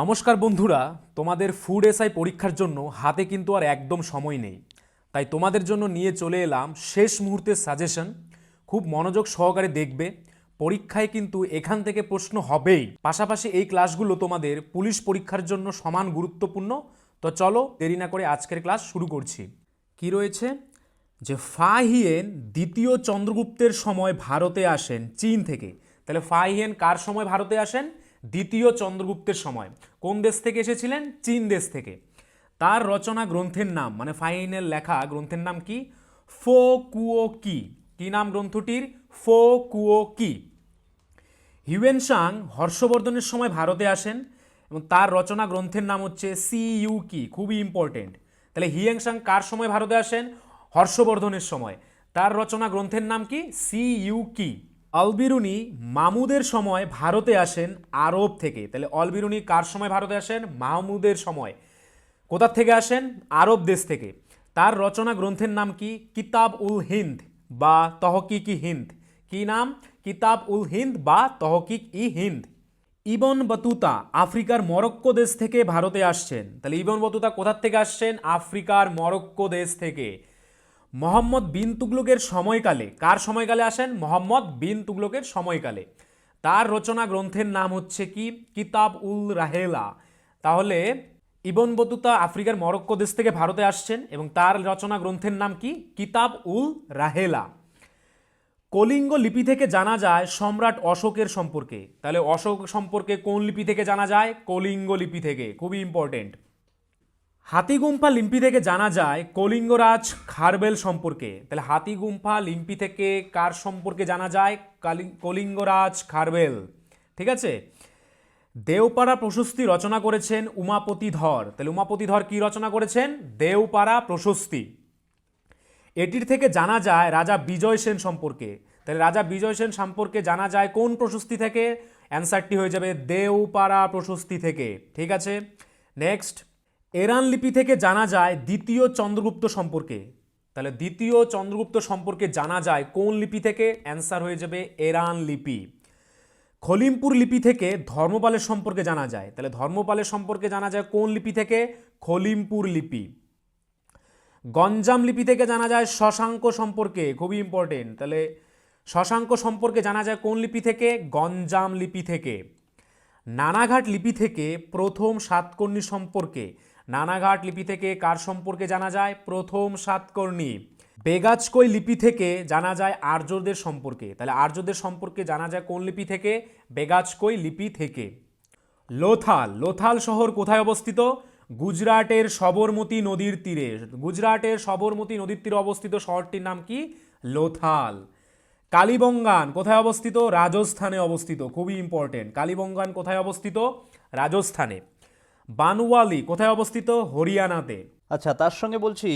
নমস্কার বন্ধুরা, তোমাদের ফুড এসআই পরীক্ষার জন্য হাতে কিন্তু আর একদম সময় নেই। তাই তোমাদের জন্য নিয়ে চলে এলাম শেষ মুহূর্তের সাজেশন খুব মনোযোগ সহকারে দেখবে, পরীক্ষায় কিন্তু এখান থেকে প্রশ্ন হবেই। পাশাপাশি এই ক্লাসগুলো তোমাদের পুলিশ পরীক্ষার জন্য সমান গুরুত্বপূর্ণ। তো চলো দেরি না করে আজকের ক্লাস শুরু করছি। কি রয়েছে? যে ফাহিয়েন দ্বিতীয় চন্দ্রগুপ্তের সময় ভারতে আসেন, চীন থেকে। তাহলে ফাহিয়েন কার সময় ভারতে আসেন? দ্বিতীয় চন্দ্রগুপ্তের সময়। কোন দেশ থেকে এসেছিলেন? চীন দেশ থেকে। তার রচনা গ্রন্থের নাম মানে ফাহিয়েনের লেখা গ্রন্থের নাম কি? ফো কুও কি। কি নাম গ্রন্থটির? ফো কুও কি। হিউয়েন সাং হর্ষবর্ধনের সময় ভারতে আসেন এবং তার রচনা গ্রন্থের নাম হচ্ছে সি ইউ কি, খুবই ইম্পর্টেন্ট তাহলে হিয়েং সাং কার সময় ভারতে আসেন? হর্ষবর্ধনের সময়। তার রচনা গ্রন্থের নাম কি? সি ইউ কি। অলবিরুনি মামুদের সময় ভারতে আসেন আরব থেকে। তাহলে অলবিরুনি কার সময় ভারতে আসেন? মাহমুদের সময়। কোথার থেকে আসেন? আরব দেশ থেকে। তার রচনা গ্রন্থের নাম কি? কিতাব উল হিন্দ বা তহকিক ই হিন্দ। কি নাম? কিতাব উল হিন্দ বা তহকিক ই হিন্দ। ইবন বতুতা আফ্রিকার মরক্কো দেশ থেকে ভারতে আসছেন। তাহলে ইবন বতুতা কোথার থেকে আসছেন? আফ্রিকার মরক্কো দেশ থেকে। মোহাম্মদ বিন তুগলকের সময়কালে। কার সময়কালে আসেন? মোহাম্মদ বিন তুগলকের সময়কালে। তার রচনা গ্রন্থের নাম হচ্ছে কি? কিতাব উল রাহেলা। তাহলে ইবন বতুতা আফ্রিকার মরক্কো দেশ থেকে ভারতে আসছেন এবং তার রচনা গ্রন্থের নাম কি? কিতাব উল রাহেলা। কলিঙ্গ লিপি থেকে জানা যায় সম্রাট অশোকের সম্পর্কে। তাহলে অশোক সম্পর্কে কোন লিপি থেকে জানা যায়? কলিঙ্গ লিপি থেকে। খুবই ইম্পর্টেন্ট হাতিগুম্ফা লিম্পি থেকে জানা যায় কলিঙ্গরাজ খারবেল সম্পর্কে। তাহলে হাতিগুম্ফা লিম্পি থেকে কার সম্পর্কে জানা যায়? কালি- কলিঙ্গরাজ খারবেল। ঠিক আছে? দেওপাড়া প্রশস্তি রচনা করেছেন উমাপতি ধর। তাহলে উমাপতি ধর কি রচনা করেছেন? দেওপাড়া প্রশস্তি। এটির থেকে জানা যায় রাজা বিজয় সেন সম্পর্কে। তাহলে রাজা বিজয় সেন সম্পর্কে জানা যায় কোন প্রশস্তি থেকে? অ্যান্সারটি হয়ে যাবে দেওপাড়া প্রশস্তি থেকে। ঠিক আছে? নেক্সট। এরান লিপি থেকে জানা যায় দ্বিতীয় চন্দ্রগুপ্ত সম্পর্কে। তাহলে দ্বিতীয় চন্দ্রগুপ্ত সম্পর্কে জানা যায় কোন লিপি থেকে? অ্যান্সার হয়ে যাবে এরান লিপি। খলিমপুর লিপি থেকে ধর্মপালের সম্পর্কে জানা যায়। তাহলে ধর্মপালের সম্পর্কে জানা যায় কোন লিপি থেকে? খলিমপুর লিপি। গঞ্জাম লিপি থেকে জানা যায় শশাঙ্ক সম্পর্কে খুবই ইম্পর্টেন্ট তাহলে শশাঙ্ক সম্পর্কে জানা যায় কোন লিপি থেকে? গঞ্জাম লিপি থেকে। নানাঘাট লিপি থেকে প্রথম সাতকর্ণী সম্পর্কে। নানাঘাট লিপি থেকে কার সম্পর্কে জানা যায়? প্রথম সাতকর্ণী বেগাজকই লিপি থেকে জানা যায় আর্যদের সম্পর্কে। তাহলে আর্যদের সম্পর্কে জানা যায় কোন লিপি থেকে? বেগাজকই লিপি থেকে। লোথাল। লোথাল শহর কোথায় অবস্থিত? গুজরাটের সবরমতী নদীর তীরে। গুজরাটের সবরমতী নদীর তীরে অবস্থিত শহরটির নাম কি? লোথাল। কালীবঙ্গান কোথায় অবস্থিত? রাজস্থানে অবস্থিত। খুবই ইম্পর্টেন্ট কালীবঙ্গান কোথায় অবস্থিত? রাজস্থানে। বানওয়ালি কোথায় অবস্থিত? হরিয়ানাতে। আচ্ছা তার সঙ্গে বলছি,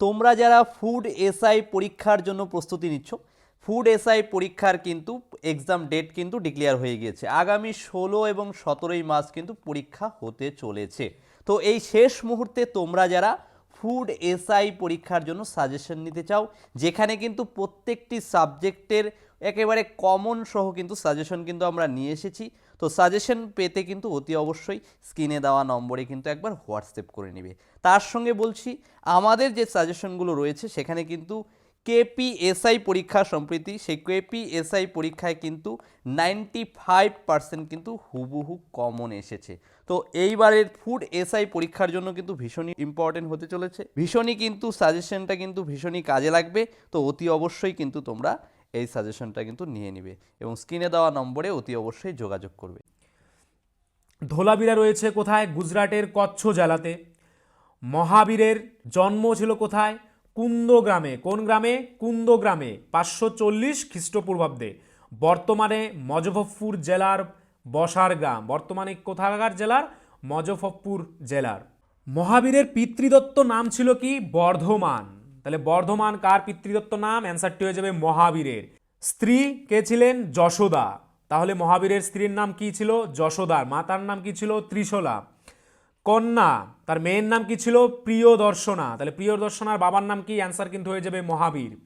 তোমরা যারা ফুড এসআই পরীক্ষার জন্য প্রস্তুতি নিচ্ছ, ফুড এসআই পরীক্ষার কিন্তু এক্সাম ডেট কিন্তু ডিক্লেয়ার হয়ে গিয়েছে। আগামী ষোলো এবং সতেরোই মাস কিন্তু পরীক্ষা হতে চলেছে। তো এই শেষ মুহূর্তে তোমরা যারা ফুড এসআই পরীক্ষার জন্য সাজেশন নিতে চাও, যেখানে কিন্তু প্রত্যেকটি সাবজেক্টের একেবারে কমন সহ কিন্তু সাজেশন কিন্তু আমরা নিয়ে এসেছি। তো সাজেশন পেতে কিন্তু অতি অবশ্যই স্ক্রিনে দেওয়া নম্বরে কিন্তু একবার হোয়াটসঅ্যাপ করে নেবে। তার সঙ্গে বলছি, আমাদের যে সাজেশনগুলো রয়েছে, সেখানে কিন্তু কেপিএসআই পরীক্ষা সম্প্রতি, সেই কেপিএসআই পরীক্ষায় কিন্তু নাইনটি ফাইভ পার্সেন্ট কিন্তু হুবহু কমন এসেছে। তো এইবারের ফুড এসআই পরীক্ষার জন্য কিন্তু ভীষণই ইম্পর্টেন্ট হতে চলেছে। ভীষণই কিন্তু সাজেশনটা কিন্তু ভীষণই কাজে লাগবে। তো অতি অবশ্যই কিন্তু তোমরা এই সাজেশনটা কিন্তু নিয়ে নিবে এবং স্ক্রিনে দেওয়া নম্বরে অতি অবশ্যই যোগাযোগ করবে। ধোলাবিরা রয়েছে কোথায়? গুজরাটের কচ্ছ জেলাতে। মহাবীরের জন্ম ছিল কোথায়? কুন্দ গ্রামে। কোন গ্রামে? কুন্দ গ্রামে। পাঁচশো চল্লিশ খ্রিস্টপূর্বাব্দে। বর্তমানে মজফরপুর জেলার বসার গ্রাম, বর্তমানে কোথাকার জেলার মজফরপুর জেলার। মহাবীরের পিতৃদত্ত নাম ছিল কি? বর্ধমান। তাহলে বর্ধমান কার পিতৃদত্ত নাম? অ্যান্সারটি হয়ে যাবে মহাবীরের। স্ত্রী কে ছিলেন? যশোদা। তাহলে মহাবীরের স্ত্রীর নাম কি ছিল? যশোদার। মাতার নাম কি ছিল? ত্রিশলা। কন্যা, তার মেয়ের নাম কি ছিল? প্রিয় দর্শনা তাহলে প্রিয় দর্শনার বাবার নাম কি? অ্যান্সার কিন্তু হয়ে যাবে মহাবীর।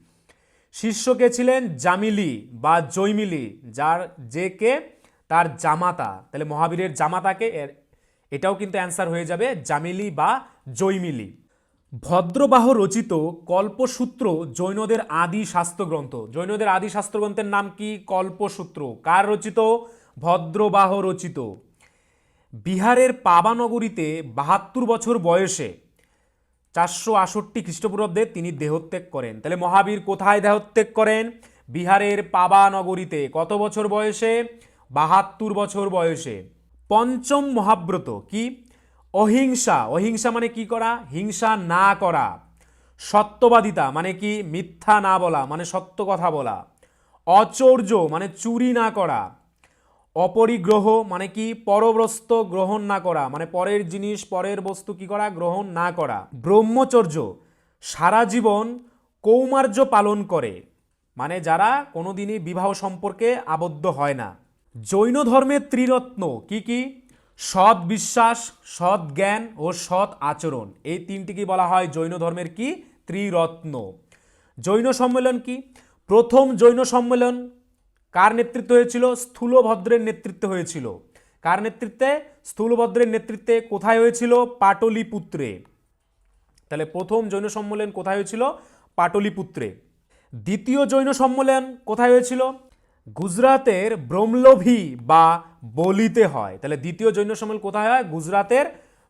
শিষ্য কে ছিলেন? জামিলি বা জৈমিলি, যার যে কে তার জামাতা, তাহলে মহাবীরের জামাতাকে এর, এটাও কিন্তু অ্যান্সার হয়ে যাবে জামিলি বা জৈমিলি। ভদ্রবাহ রচিত কল্পসূত্র জৈনদের আদি শাস্ত্রগ্রন্থ। জৈনদের আদি শাস্ত্রগ্রন্থের নাম কি? কল্পসূত্র। কার রচিত? ভদ্রবাহ রচিত। বিহারের পাবানগরীতে বাহাত্তর বছর বয়সে চারশো আষট্টি খ্রিস্টপূর্বাব্দে তিনি দেহত্যাগ করেন। তাহলে মহাবীর কোথায় দেহত্যাগ করেন? বিহারের পাবা নগরীতে কত বছর বয়সে? বাহাত্তর বছর বয়সে। পঞ্চম মহাব্রত, কি? অহিংসা। অহিংসা মানে কি করা? হিংসা না করা। সত্যবাদিতা মানে কি? মিথ্যা না বলা মানে সত্য কথা বলা। অচর্য মানে চুরি না করা। অপরিগ্রহ মানে কি? পরবস্ত গ্রহণ না করা। মানে পরের জিনিস, পরের বস্তু কি করা? গ্রহণ না করা। ব্রহ্মচর্য, সারা জীবন কৌমার্য পালন করে। মানে যারা কোনোদিনই বিবাহ সম্পর্কে আবদ্ধ হয় না। জৈন ধর্মের ত্রিরত্ন কি কি? সৎ বিশ্বাস, সৎ জ্ঞান ও সৎ আচরণ। এই তিনটিকে বলা হয়? জৈন ধর্মের কি? ত্রিরত্ন। জৈন সম্মেলন কি? প্রথম জৈন সম্মেলন কার নেতৃত্ব হয়েছিল? স্থূলভদ্রের নেতৃত্বে হয়েছিল। কার নেতৃত্বে? স্থূলভদ্রের নেতৃত্বে কোথায় হয়েছিল? পাটলিপুত্রে। তাহলে প্রথম জৈন সম্মেলন কোথায় হয়েছিল? পাটলিপুত্রে। দ্বিতীয় জৈন সম্মেলন কোথায় হয়েছিল? গুজরাতের ব্রহ্মলোভী বা বলিতে হয়। তাহলে দ্বিতীয় জৈন সম্মেলন কোথায় হয়? গুজরাতের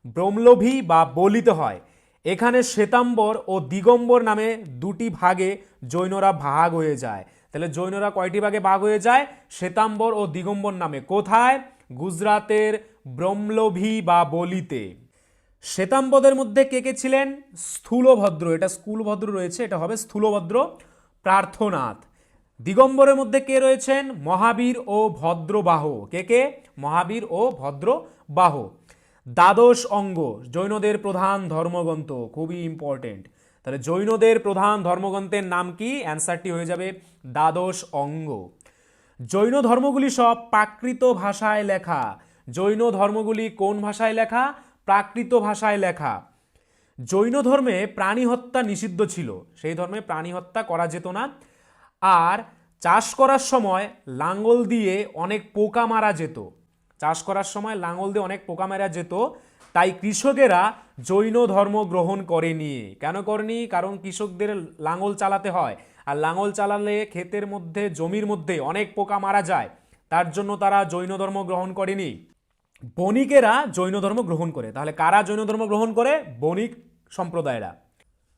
ব্রহ্মলোভী বা বলিতে হয়। এখানে শ্বেতাম্বর ও দিগম্বর নামে দুটি ভাগে জৈনরা ভাগ হয়ে যায়। তাহলে জৈনরা কয়টি ভাগে ভাগ হয়ে যায়? শ্বেতাম্বর ও দিগম্বর নামে। কোথায়? গুজরাতের ব্রহ্মলোভী বা বলিতে। শ্বেতাম্বদের মধ্যে কে কে ছিলেন? স্থূলভদ্র। এটা স্কুলভদ্র রয়েছে, এটা হবে স্থূলভদ্র প্রার্থনাথ। দিগম্বরের মধ্যে কে রয়েছেন? মহাবীর ও ভদ্রবাহ। কে কে? মহাবীর ও ভদ্রবাহ। দ্বাদশ অঙ্গ, জৈনদের প্রধান ধর্মগ্রন্থ, খুবই ইম্পর্টেন্ট তাহলে জৈনদের প্রধান ধর্মগ্রন্থের নাম কি? অ্যান্সারটি হয়ে যাবে দ্বাদশ অঙ্গ। জৈন ধর্মগুলি সব প্রাকৃত ভাষায় লেখা। জৈন ধর্মগুলি কোন ভাষায় লেখা? প্রাকৃত ভাষায় লেখা। জৈন ধর্মে প্রাণী হত্যা নিষিদ্ধ ছিল। সেই ধর্মে প্রাণী হত্যা করা যেত না। আর চাষ করার সময় লাঙ্গল দিয়ে অনেক পোকা মারা যেত। চাষ করার সময় লাঙ্গল দিয়ে অনেক পোকা মারা যেত, তাই কৃষকেরা জৈন ধর্ম গ্রহণ করেনি। কেন করেনি? কারণ কৃষকদের লাঙ্গল চালাতে হয়। আর লাঙ্গল চালালে ক্ষেতের মধ্যে, জমির মধ্যে অনেক পোকা মারা যায়। তার জন্য তারা জৈন ধর্ম গ্রহণ করেনি। বণিকেরা জৈন ধর্ম গ্রহণ করে। তাহলে কারা জৈন ধর্ম গ্রহণ করে? বণিক সম্প্রদায়েরা।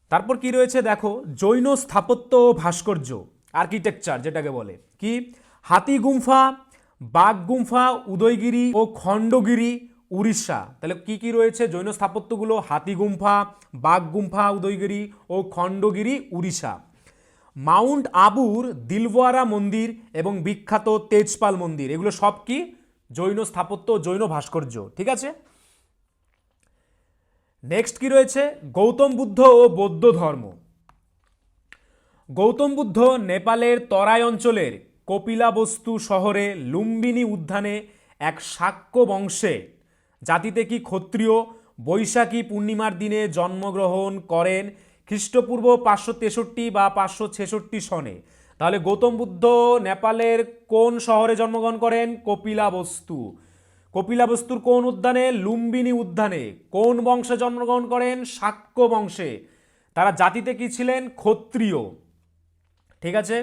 তারপর কি রয়েছে দেখো? জৈন স্থাপত্য ও ভাস্কর্য। আর্কিটেকচার যেটাকে বলে। কি? হাতি গুম্ফা, বাঘ গুম্ফা, উদয়গিরি ও খণ্ডগিরি, উড়িষ্যা। তাহলে কি কি রয়েছে? জৈন স্থাপত্যগুলো, হাতি গুম্ফা, বাঘ গুম্ফা, উদয়গিরি ও খণ্ডগিরি, উড়িষ্যা। মাউন্ট আবুর দিলওয়ারা মন্দির এবং বিখ্যাত তেজপাল মন্দির। এগুলো সব কি? জৈন স্থাপত্য জৈন ভাস্কর্য। ঠিক আছে? নেক্সট কি রয়েছে? গৌতম বুদ্ধ ও বৌদ্ধ ধর্ম। গৌতম বুদ্ধ নেপালের তরাই অঞ্চলের কপিলাবস্তু শহরে লুম্বিনী উদ্যানে এক শাক্য বংশে। জাতিতে কি ক্ষত্রিয়, বৈশাখী পূর্ণিমার দিনে জন্মগ্রহণ করেন খ্রিস্টপূর্ব পাঁচশো তেষট্টি বা পাঁচশো ছেষট্টি সনে। তাহলে গৌতম বুদ্ধ নেপালের কোন শহরে জন্মগ্রহণ করেন? কপিলাবস্তু। কপিলাবস্তুর কোন উদ্যানে? লুম্বিনী উদ্যানে। কোন বংশে জন্মগ্রহণ করেন? শাক্য বংশে। তারা জাতিতে কি ছিলেন? ক্ষত্রিয়। ঠিক আছে?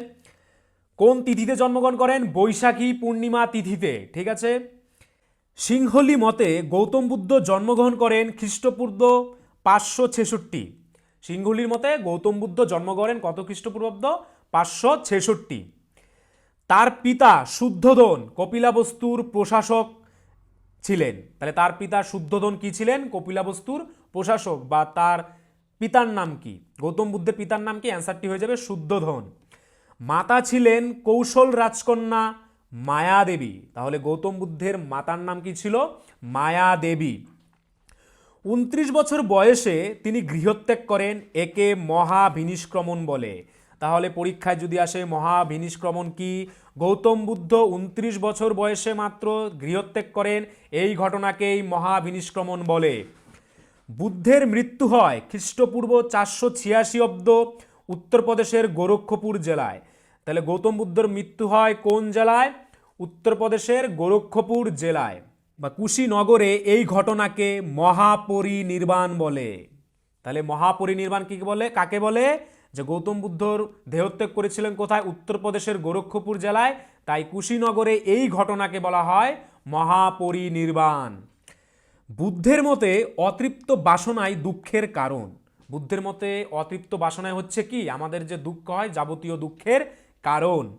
কোন তিথিতে জন্মগ্রহণ করেন? বৈশাখী পূর্ণিমা তিথিতে, ঠিক আছে? সিংহলি মতে গৌতম বুদ্ধ জন্মগ্রহণ করেন খ্রিস্টপূর্ব পাঁচশো ছেষট্টি। সিংহলির মতে গৌতম বুদ্ধ জন্ম করেন কত খ্রিস্টপূর্বাব্দ? পাঁচশো ছেষট্টি। তার পিতা শুদ্ধোদন কপিলাবস্তুর প্রশাসক ছিলেন। তাহলে তার পিতা শুদ্ধোদন কি ছিলেন? কপিলাবস্তুর প্রশাসক বা তার পিতার নাম কি? গৌতম বুদ্ধের পিতার নাম কি? অ্যান্সারটি হয়ে যাবে শুদ্ধোধন মাতা ছিলেন কৌশল রাজকন্যা মায়া দেবী তাহলে গৌতম বুদ্ধের মাতার নাম কি ছিল? মায়া দেবী উনত্রিশ বছর বয়সে তিনি গৃহত্যাগ করেন, একে মহাভিনিষ্ক্রমণ বলে। তাহলে পরীক্ষায় যদি আসে মহাভিনিষ্ক্রমণ কি? গৌতম বুদ্ধ উনত্রিশ বছর বয়সে মাত্র গৃহত্যাগ করেন, এই ঘটনাকেই মহাভিনিষ্ক্রমণ বলে। বুদ্ধের মৃত্যু হয় খ্রিস্টপূর্ব চারশো ছিয়াশি অব্দ উত্তরপ্রদেশের গোরক্ষপুর জেলায়। তাহলে গৌতম বুদ্ধর মৃত্যু হয় কোন জেলায়? উত্তরপ্রদেশের গোরক্ষপুর জেলায়। বা কুশীনগরে এই ঘটনাকে মহাপরিনির্বাণ বলে। তাহলে মহাপরিনির্বাণ কী বলে? কাকে বলে? যে গৌতম বুদ্ধর দেহত্যাগ করেছিলেন কোথায়? উত্তরপ্রদেশের গোরক্ষপুর জেলায়। তাই কুশীনগরে এই ঘটনাকে বলা হয় মহাপরিনির্বাণ। বুদ্ধের মতে অতৃপ্ত বাসনাই দুঃখের কারণ। বুদ্ধের মতে অতৃপ্ত বাসনায় হচ্ছে কি? আমাদের যে দুঃখ হয়, যাবতীয় দুঃখের কারণ।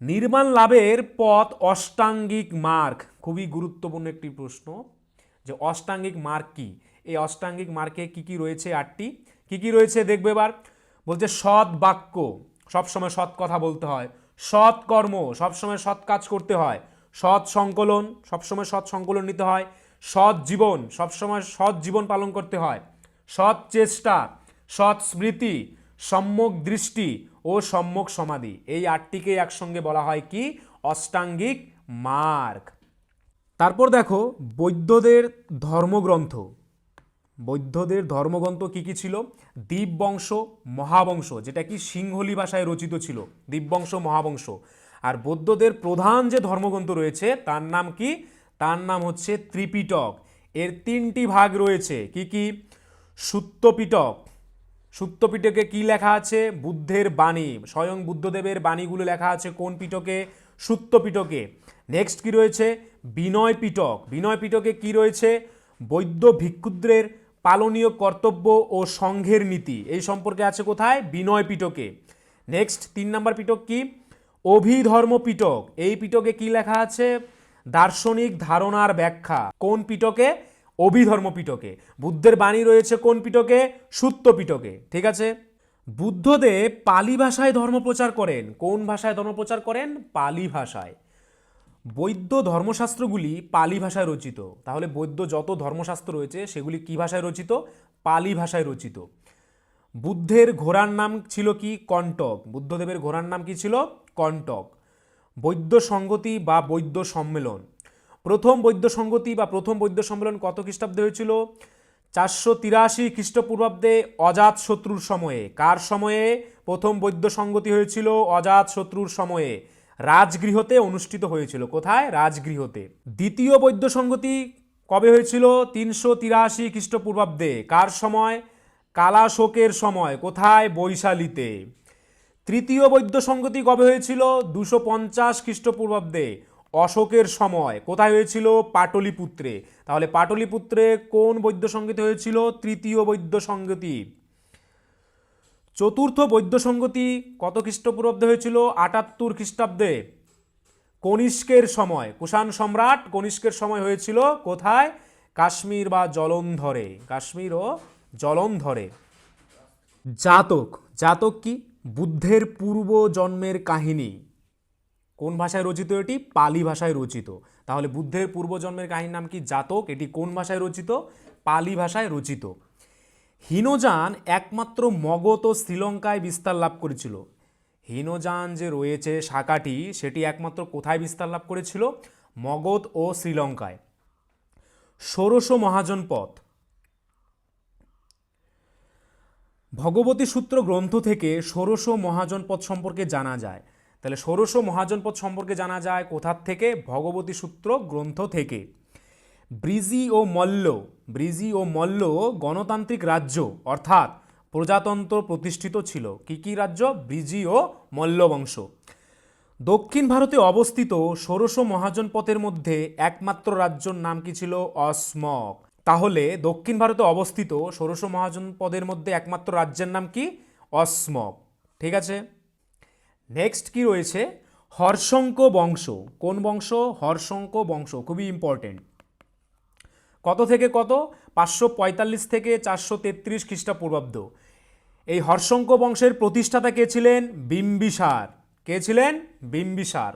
নির্মাণ লাভের পথ অষ্টাঙ্গিক মার্গ। খুবই গুরুত্বপূর্ণ একটি প্রশ্ন যে অষ্টাঙ্গিক মার্গ কি? এই অষ্টাঙ্গিক মার্কে কি কি রয়েছে আটটি? কি কি রয়েছে দেখবে এবার। বলছে সৎ বাক্য। সবসময় সৎ কথা বলতে হয়। সৎ কর্ম। সবসময় সৎ কাজ করতে হয়। সৎ সংকলন। সবসময় সৎ সংকলন নিতে হয়। সৎ জীবন। সবসময় সৎ জীবন পালন করতে হয়। সৎ চেষ্টা, সৎ স্মৃতি, সম্যক দৃষ্টি ও সম্যক সমাধি। এই আটটিকে একসঙ্গে বলা হয় কি? অষ্টাঙ্গিক মার্গ। তারপর দেখো, বৈদ্যদের ধর্মগ্রন্থ। বৌদ্ধদের ধর্মগ্রন্থ কি কি ছিল? দীপবংশ মহাবংশ, যেটা কি সিংহলি ভাষায় রচিত ছিল দীপবংশ মহাবংশ। আর বৌদ্ধদের প্রধান যে ধর্মগ্রন্থ রয়েছে, তার নাম কি? তার নাম হচ্ছে ত্রিপিটক। এর তিনটি ভাগ রয়েছে। কি কি? সুত্তপিটক। সুত্তপিটকে কি লেখা আছে? বুদ্ধের বাণী। স্বয়ং বুদ্ধদেবের বাণীগুলো লেখা আছে কোন পিটকে? সুত্তপিটকে। নেক্সট কি রয়েছে? বিনয় পিটক বিনয় পিটকে কি রয়েছে? বৈদ্য ভিক্ষুদ্রের পালনীয় কর্তব্য ও সংঘের নীতি। এই সম্পর্কে আছে কোথায়? বিনয় পিটকে নেক্সট তিন নম্বর পিটক কি? অভিধর্ম পিটক এই পিটকে কি লেখা আছে? দার্শনিক ধারণার ব্যাখ্যা। কোন পিটকে? অভিধর্ম পিটকে বুদ্ধের বাণী রয়েছে কোন পিটকে? সুত্ত পিটকে, ঠিক আছে? বুদ্ধদেব পালি ভাষায় ধর্ম প্রচার করেন। কোন ভাষায় ধর্ম প্রচার করেন? পালি ভাষায়। বৈদ্য ধর্মশাস্ত্রগুলি পালি ভাষায় রচিত। তাহলে বৈদ্য যত ধর্মশাস্ত্র রয়েছে, সেগুলি কি ভাষায় রচিত? পালি ভাষায় রচিত। বুদ্ধের ঘোড়ার নাম ছিল কি? কণ্টক। বুদ্ধদেবের ঘোড়ার নাম কি ছিল? কণ্টক। বৈদ্য সংগতি বা বৈদ্য সম্মেলন। প্রথম বৈদ্য সংগতি বা প্রথম বৈদ্য সম্মেলন কত খ্রিস্টাব্দে হয়েছিল? চারশো তিরাশি খ্রিস্টপূর্বাব্দে অজাত শত্রুর সময়ে। কার সময়ে? প্রথম বৈদ্য সংগতি হয়েছিল অজাত শত্রুর সময়ে। রাজগৃহতে অনুষ্ঠিত হয়েছিল। কোথায়? রাজগৃহতে। দ্বিতীয় বৈদ্য সংগতি কবে হয়েছিল? তিনশো তিরাশি খ্রিস্টপূর্বাব্দে। কার সময়? কালাশোকের সময়। কোথায়? বৈশালীতে। তৃতীয় বৈদ্য সংগতি কবে হয়েছিল? দুশো পঞ্চাশ খ্রিস্টপূর্বাব্দে। অশোকের সময়। কোথায় হয়েছিল? পাটলিপুত্রে। তাহলে পাটলিপুত্রে কোন বৈদ্য সংগতি হয়েছিল? তৃতীয় বৈদ্য সংগতি চতুর্থ বৈদ্য সংগতি কত খ্রিস্টপূর্বাব্দে হয়েছিল? আটাত্তর খ্রিস্টাব্দে। কনিষ্কের সময়। কুষাণ সম্রাট কনিষ্কের সময় হয়েছিল কোথায়? কাশ্মীর বা জলন্ধরে। কাশ্মীর ও জলন্ধরে। জাতক। জাতক কি? বুদ্ধের পূর্ব জন্মের কাহিনী। কোন ভাষায় রচিত এটি? পালি ভাষায় রচিত। তাহলে বুদ্ধের পূর্বজন্মের কাহিনীর নাম কি? জাতক। এটি কোন ভাষায় রচিত? পালি ভাষায় রচিত। হীনযান একমাত্র মগধ ও শ্রীলঙ্কায় বিস্তার লাভ করেছিল। হীনযান যে রয়েছে শাখাটি, সেটি একমাত্র কোথায় বিস্তার লাভ করেছিল? মগধ ও শ্রীলঙ্কায়। ষোড়শ মহাজন পথ। ভগবতী সূত্র গ্রন্থ থেকে ষোড়শ মহাজনপদ সম্পর্কে জানা যায়। তাহলে ষোড়শ মহাজনপদ সম্পর্কে জানা যায় কোথার থেকে? ভগবতী সূত্র গ্রন্থ থেকে। ব্রিজি ও মল্ল, ব্রিজি ও মল্ল গণতান্ত্রিক রাজ্য, অর্থাৎ প্রজাতন্ত্র প্রতিষ্ঠিত ছিল। কি কি রাজ্য? ব্রিজি ও মল্ল বংশ। দক্ষিণ ভারতে অবস্থিত ষোড়শ মহাজনপথের মধ্যে একমাত্র রাজ্যর নাম কি ছিল? অসমক। তাহলে দক্ষিণ ভারতে অবস্থিত ষোড়শ মহাজনপদের মধ্যে একমাত্র রাজ্যের নাম কি? অসমক। ঠিক আছে? নেক্সট কি রয়েছে? হর্ষঙ্ক বংশ। কোন বংশ? হর্ষঙ্ক বংশ, খুবই ইম্পর্টেন্ট কত থেকে কত? পাঁচশো পঁয়তাল্লিশ থেকে চারশো তেত্রিশ খ্রিস্টপূর্বাব্দ। এই হর্ষঙ্ক বংশের প্রতিষ্ঠাতা কে ছিলেন? বিম্বিসার। কে ছিলেন? বিম্বিসার।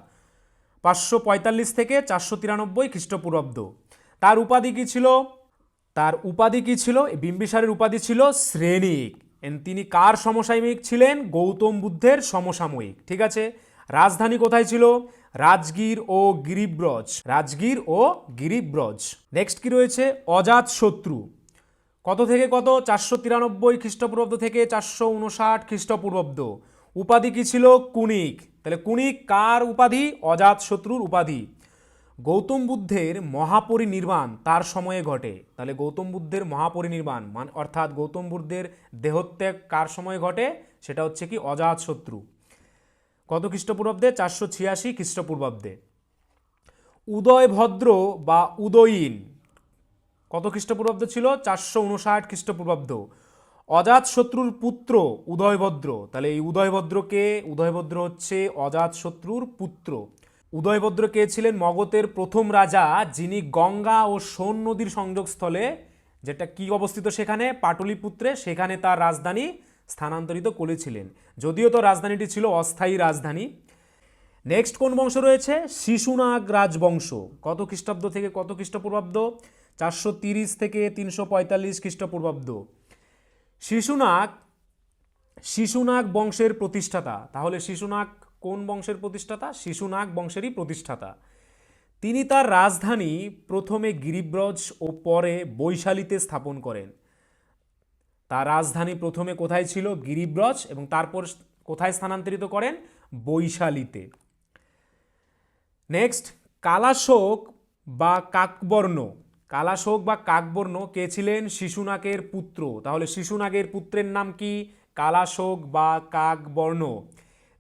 পাঁচশো পঁয়তাল্লিশ থেকে চারশো তিরানব্বই খ্রিস্টপূর্বাব্দ। তার উপাধি কী ছিল? তার উপাধি কী ছিল? বিম্বিসারের উপাধি ছিল শ্রেণিক। তিনি কার সমসাময়িক ছিলেন? গৌতম বুদ্ধের সমসাময়িক। ঠিক আছে? রাজধানী কোথায় ছিল? রাজগীর ও গিরিব্রজ। রাজগীর ও গিরিব্রজ। নেক্সট কি রয়েছে? অজাত শত্রু। কত থেকে কত? চারশো তিরানব্বই খ্রিস্টপূর্বাব্দ থেকে চারশো উনষাট খ্রিস্টপূর্বাব্দ। উপাধি কি ছিল? কুনিক। তাহলে কুনিক কার উপাধি? অজাত শত্রুর উপাধি। গৌতম বুদ্ধের মহাপরিনির্বাণ তার সময়ে ঘটে। তাহলে গৌতম বুদ্ধের মহাপরিনির্বাণ মানে অর্থাৎ গৌতম বুদ্ধের দেহত্যাগ কার সময়ে ঘটে? সেটা হচ্ছে কি অজাতশত্রু কত খ্রিস্টপূর্বাব্দে? চারশো ছিয়াশি খ্রিস্টপূর্বাব্দে। উদয়ভদ্র বা উদয়ীন। কত খ্রিস্টপূর্বাব্দ ছিল? চারশো উনষাট খ্রিস্টপূর্বাব্দ। অজাতশত্রুর পুত্র উদয়ভদ্র তাহলে এই উদয়ভদ্রকে উদয়ভদ্র হচ্ছে অজাতশত্রুর পুত্র। উদয়ভদ্র কে ছিলেন মগধের প্রথম রাজা যিনি গঙ্গা ও সোন নদীর সংযোগস্থলে, যেটা কি অবস্থিত সেখানে? পাটলিপুত্রে সেখানে তার রাজধানী স্থানান্তরিত করেছিলেন। যদিও তো রাজধানীটি ছিল অস্থায়ী রাজধানী। নেক্সট কোন বংশ রয়েছে? শিশুনাগ রাজবংশ। কত খ্রিস্টাব্দ থেকে কত খ্রিস্টপূর্বাব্দ? চারশো তিরিশ থেকে তিনশো পঁয়তাল্লিশ খ্রিস্টপূর্বাব্দ। শিশুনাগ শিশুনাগ বংশের প্রতিষ্ঠাতা। তাহলে শিশুনাগ কোন বংশের প্রতিষ্ঠাতা? শিশুনাগ বংশেরই প্রতিষ্ঠাতা। তিনি তার রাজধানী প্রথমে গিরিব্রজ ও পরে বৈশালীতে স্থাপন করেন। তার রাজধানী প্রথমে কোথায় ছিল? গিরিব্রজ এবং তারপর কোথায় স্থানান্তরিত করেন? বৈশালীতে। নেক্সট, কালাশোক বা কাকবর্ণ। কালাশোক বা কাকবর্ণ কে ছিলেন? শিশুনাগের পুত্র। তাহলে শিশুনাগের পুত্রের নাম কি? কালাশোক বা কাকবর্ণ।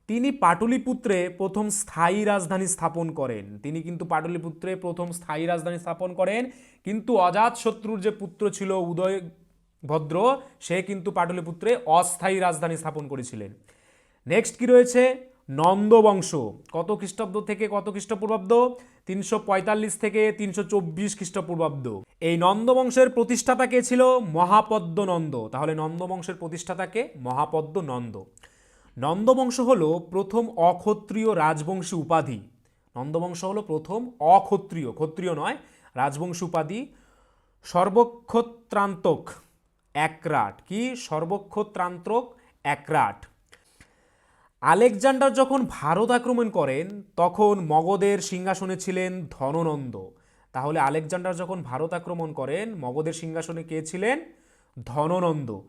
তিনি পাটলিপুত্রে প্রথম স্থায়ী রাজধানী স্থাপন করেন। তিনি কিন্তু পাটলিপুত্রে প্রথম স্থায়ী রাজধানী স্থাপন করেন। কিন্তু অজাতশত্রুর যে পুত্র ছিল উদয় ভদ্র, সে কিন্তু পাটলিপুত্রে অস্থায়ী রাজধানী স্থাপন করেছিলেন। নেক্সট কি রয়েছে? নন্দবংশ। কত খ্রিস্টাব্দ থেকে কত খ্রিস্টপূর্বাব্দ? তিনশো পঁয়তাল্লিশ থেকে তিনশো চব্বিশ খ্রিস্টপূর্বাব্দ। এই নন্দবংশের প্রতিষ্ঠাতা কে ছিল? মহাপদ্ম নন্দ তাহলে নন্দবংশের প্রতিষ্ঠাতাকে মহাপদ্ম নন্দ নন্দবংশ হল প্রথম অক্ষত্রিয় রাজবংশী উপাধি। নন্দবংশ হল প্রথম অক্ষত্রিয়। ক্ষত্রিয় নয়, রাজবংশী উপাধি সর্বক্ষত্রান্তক একরাট। কি? সর্বক্ষত্রান্তক একরাট। আলেকজান্ডার যখন ভারত আক্রমণ করেন, তখন মগধের সিংহাসনে ছিলেন ধননন্দ। তাহলে আলেকজান্ডার যখন ভারত আক্রমণ করেন, মগধের সিংহাসনে কে ছিলেন? ধননন্দ।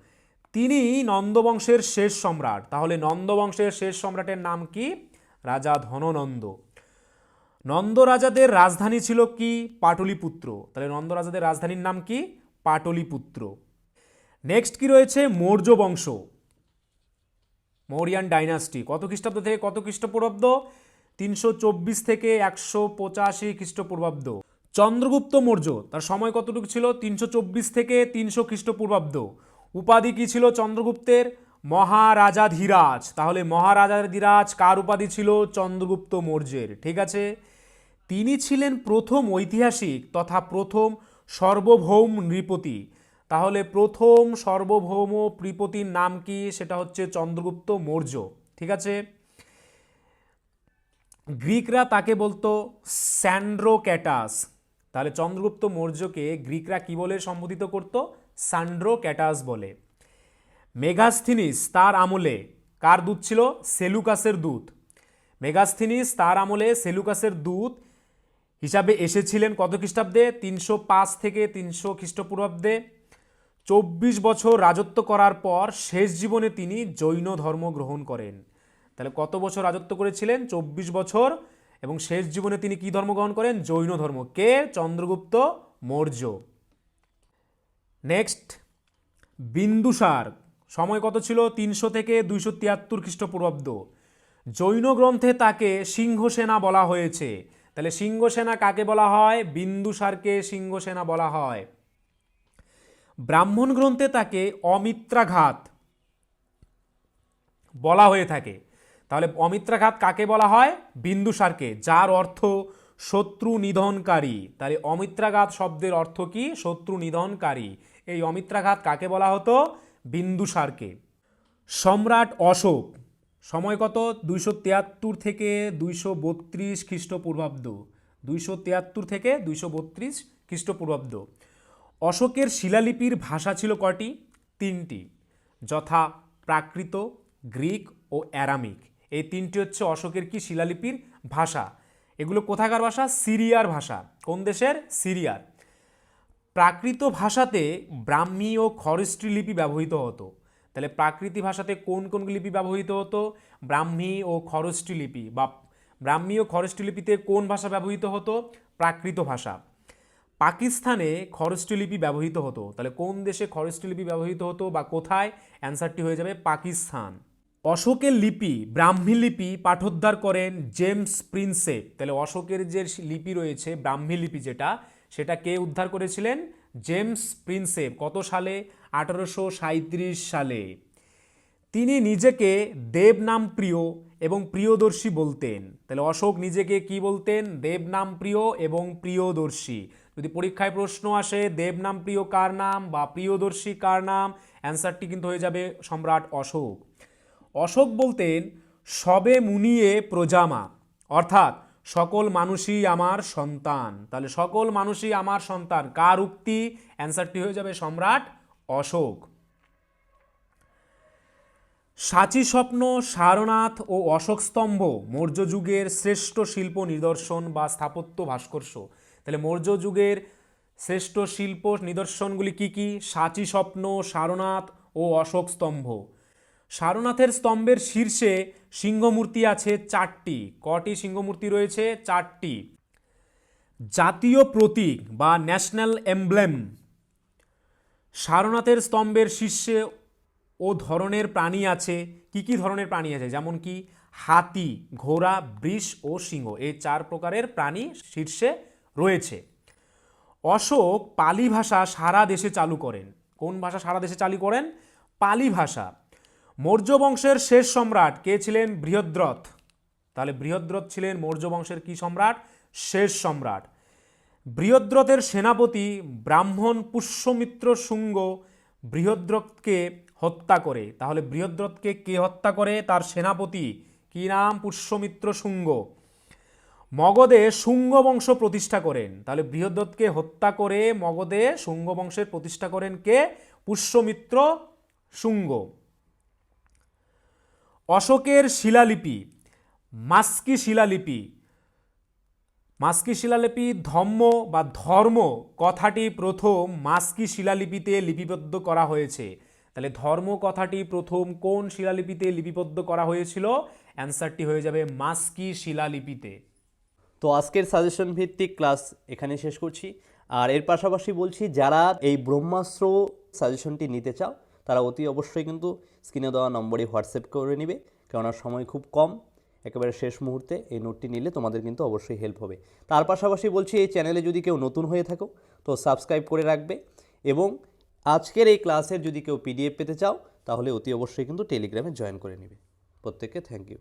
তিনি নন্দবংশের শেষ সম্রাট। তাহলে নন্দবংশের শেষ সম্রাটের নাম কি? রাজা ধননন্দ। নন্দ রাজাদের রাজধানী ছিল কি? পাটলিপুত্র। তাহলে নন্দ রাজাদের রাজধানীর নাম কি? পাটলিপুত্র। নেক্সট কি রয়েছে? মৌর্য বংশ। Mauryan dynasty. কত খ্রিস্টাব্দ থেকে কত খ্রিস্টপূর্বাব্দ? তিনশো চব্বিশ থেকে একশো পঁচাশি খ্রিস্টপূর্বাব্দ। চন্দ্রগুপ্ত মৌর্য। তার সময় কতটুকু ছিল? তিনশো চব্বিশ থেকে তিনশো খ্রিস্টপূর্বাব্দ। উপাধি কি ছিল চন্দ্রগুপ্তের? মহারাজাধীরাজ তাহলে মহারাজাধীরাজ কার উপাধি ছিল? চন্দ্রগুপ্ত মৌর্যের। ঠিক আছে? তিনি ছিলেন প্রথম ঐতিহাসিক তথা প্রথম সর্বভৌম নৃপতি। তাহলে প্রথম সর্বভৌম নৃপতির নাম কি? সেটা হচ্ছে চন্দ্রগুপ্ত মৌর্য। ঠিক আছে? গ্রিকরা তাকে বলতো স্যান্ড্রোক্যাটাস। তাহলে চন্দ্রগুপ্ত মৌর্যকে গ্রিকরা কি বলে সম্বোধিত করত? স্যান্ড্রোক্যাটাস বলে। মেগাস্থিনিস তার আমলে কার দূত ছিল? সেলুকাসের দূত মেগাস্থিনিস তার আমলে সেলুকাসের দূত হিসাবে এসেছিলেন কত খ্রিস্টাব্দে? তিনশো পাঁচ থেকে তিনশো খ্রিস্টপূর্বাব্দে। চব্বিশ বছর রাজত্ব করার পর শেষ জীবনে তিনি জৈন ধর্ম গ্রহণ করেন। তাহলে কত বছর রাজত্ব করেছিলেন? চব্বিশ বছর। এবং শেষ জীবনে তিনি কি ধর্ম গ্রহণ করেন? জৈন ধর্ম। কে? চন্দ্রগুপ্ত মৌর্য। নেক্সট বিন্দুসার সময় কত ছিল? তিনশো থেকে দুইশো তিয়াত্তর খ্রিস্টপূর্বাব্দ। জৈন গ্রন্থে তাকে সিংহসেনা বলা হয়েছে। তাহলে সিংহসেনা কাকে বলা হয়? বিন্দুসারকে সিংহসেনা বলা হয়। ব্রাহ্মণ গ্রন্থে তাকে অমিত্রাঘাত বলা হয়ে থাকে। তাহলে অমিত্রাঘাত কাকে বলা হয়? বিন্দুসারকে যার অর্থ শত্রু নিধনকারী। তাহলে অমিত্রাঘাত শব্দের অর্থ কি? শত্রু নিধনকারী। এই অমিত্রাঘাত কাকে বলা হতো? বিন্দুসারকে। সম্রাট অশোক, সময় কত? দুইশো তিয়াত্তর থেকে দুইশো বত্রিশ খ্রিস্টপূর্বাব্দ। দুইশো তিয়াত্তর থেকে দুইশো বত্রিশ খ্রিস্টপূর্বাব্দ। অশোকের শিলালিপির ভাষা ছিল কটি তিনটি। যথা প্রাকৃত, গ্রিক ও অ্যারামিক। এই তিনটি হচ্ছে অশোকের কি শিলালিপির ভাষা? এগুলো কোথাকার ভাষা? সিরিয়ার ভাষা। কোন দেশের? সিরিয়ার। প্রাকৃত ভাষাতে ব্রাহ্মী ও খরস্ট্রি লিপি ব্যবহৃত হতো। তাহলে প্রাকৃতিক ভাষাতে কোন কোন লিপি ব্যবহৃত হতো? ব্রাহ্মী ও খরস্ট্রি লিপি বা ব্রাহ্মী ও খরষ্টি লিপিতে কোন ভাষা ব্যবহৃত হতো? প্রাকৃত ভাষা। পাকিস্তানে খরষ্টি লিপি ব্যবহৃত হতো। তাহলে কোন দেশে খরষ্টি লিপি ব্যবহৃত হতো বা কোথায়? অ্যান্সারটি হয়ে যাবে পাকিস্তান। অশোকের লিপি, ব্রাহ্মী লিপি পাঠোদ্ধার করেন জেমস প্রিন্সেপ। তাহলে অশোকের যে লিপি রয়েছে, ব্রাহ্মী লিপি যেটা সেটা কে উদ্ধার করেছিলেন? James Prinsep. কত সালে? আঠারোশো সাঁইত্রিশ সালে। তিনি নিজেকে দেবনাম প্রিয় এবং প্রিয়দর্শী বলতেন। তাহলে অশোক নিজেকে কি বলতেন? দেবনাম প্রিয় এবং প্রিয়দর্শী। যদি পরীক্ষায় প্রশ্ন আসে দেবনাম প্রিয় কার নাম বা প্রিয়দর্শী কার নাম? অ্যান্সারটি কিন্তু হয়ে যাবে সম্রাট অশোক। অশোক বলতেন, সবে মুনিয়ে প্রজামা। অর্থাৎ সকল মানুষই আমার সন্তান। তাহলে সকল মানুষই আমার সন্তান। কার উক্তি? অ্যান্সারটি হয়ে যাবে সম্রাট অশোক। সাচী স্বপ্ন সারনাথ ও অশোক স্তম্ভ মৌর্য যুগের শ্রেষ্ঠ শিল্প নিদর্শন বা স্থাপত্য ভাস্কর্য। তাহলে মৌর্য যুগের শ্রেষ্ঠ শিল্প নিদর্শনগুলি কি কি? সাচী স্বপ্ন সারনাথ ও অশোক স্তম্ভ সারনাথের স্তম্ভের শীর্ষে সিংহমূর্তি আছে চারটি। কটি সিংহমূর্তি রয়েছে? চারটি। জাতীয় প্রতীক বা ন্যাশনাল এমব্লেম। সারনাথের স্তম্ভের শীর্ষে ও ধরনের প্রাণী আছে। কি কি ধরনের প্রাণী আছে? যেমন কি হাতি, ঘোড়া, বৃষ ও সিংহ। এই চার প্রকারের প্রাণী শীর্ষে রয়েছে। অশোক পালি ভাষা সারা দেশে চালু করেন। কোন ভাষা সারা দেশে চালু করেন? পালি ভাষা। মৌর্য বংশের শেষ সম্রাট কে ছিলেন? বৃহদ্রথ। তাহলে বৃহদ্রথ ছিলেন মৌর্য বংশের কি সম্রাট? শেষ সম্রাট। বৃহদ্রথের সেনাপতি ব্রাহ্মণ পুষ্যমিত্র শুঙ্গ বৃহদ্রথকে হত্যা করে। তাহলে বৃহদ্রথকে কে হত্যা করে? তার সেনাপতি। কি নাম? পুষ্যমিত্র শুঙ্গ। মগধে শুঙ্গ বংশ প্রতিষ্ঠা করেন। তাহলে বৃহদ্রথকে হত্যা করে মগধে শুঙ্গ বংশের প্রতিষ্ঠা করেন কে? পুষ্যমিত্র শুঙ্গ। অশোকের শিলালিপি, মাস্কি শিলালিপি। মাস্কি শিলালিপি ধম্ম বা ধর্ম কথাটি প্রথম মাস্কি শিলালিপিতে লিপিবদ্ধ করা হয়েছে। তাহলে ধর্ম কথাটি প্রথম কোন শিলালিপিতে লিপিবদ্ধ করা হয়েছিল? অ্যান্সারটি হয়ে যাবে মাস্কি শিলালিপিতে। তো আজকের সাজেশন ভিত্তিক ক্লাস এখানে শেষ করছি। আর এর পাশাপাশি বলছি, যারা এই ব্রহ্মাস্ত্র সাজেশনটি নিতে চাও, তারা অতি অবশ্যই কিন্তু স্ক্রিনে দেওয়া নম্বরে হোয়াটসঅ্যাপ করে নেবে, কেননা সময় খুব কম। একেবারে শেষ মুহূর্তে এই নোটটি নিলে তোমাদের কিন্তু অবশ্যই হেল্প হবে। তার পাশাপাশি বলছি, এই চ্যানেলে যদি কেউ নতুন হয়ে থাকো, তো সাবস্ক্রাইব করে রাখবে এবং আজকের এই ক্লাসের যদি কেউ পিডিএফ পেতে চাও, তাহলে অতি অবশ্যই কিন্তু টেলিগ্রামে জয়েন করে নেবে। প্রত্যেককে থ্যাংক ইউ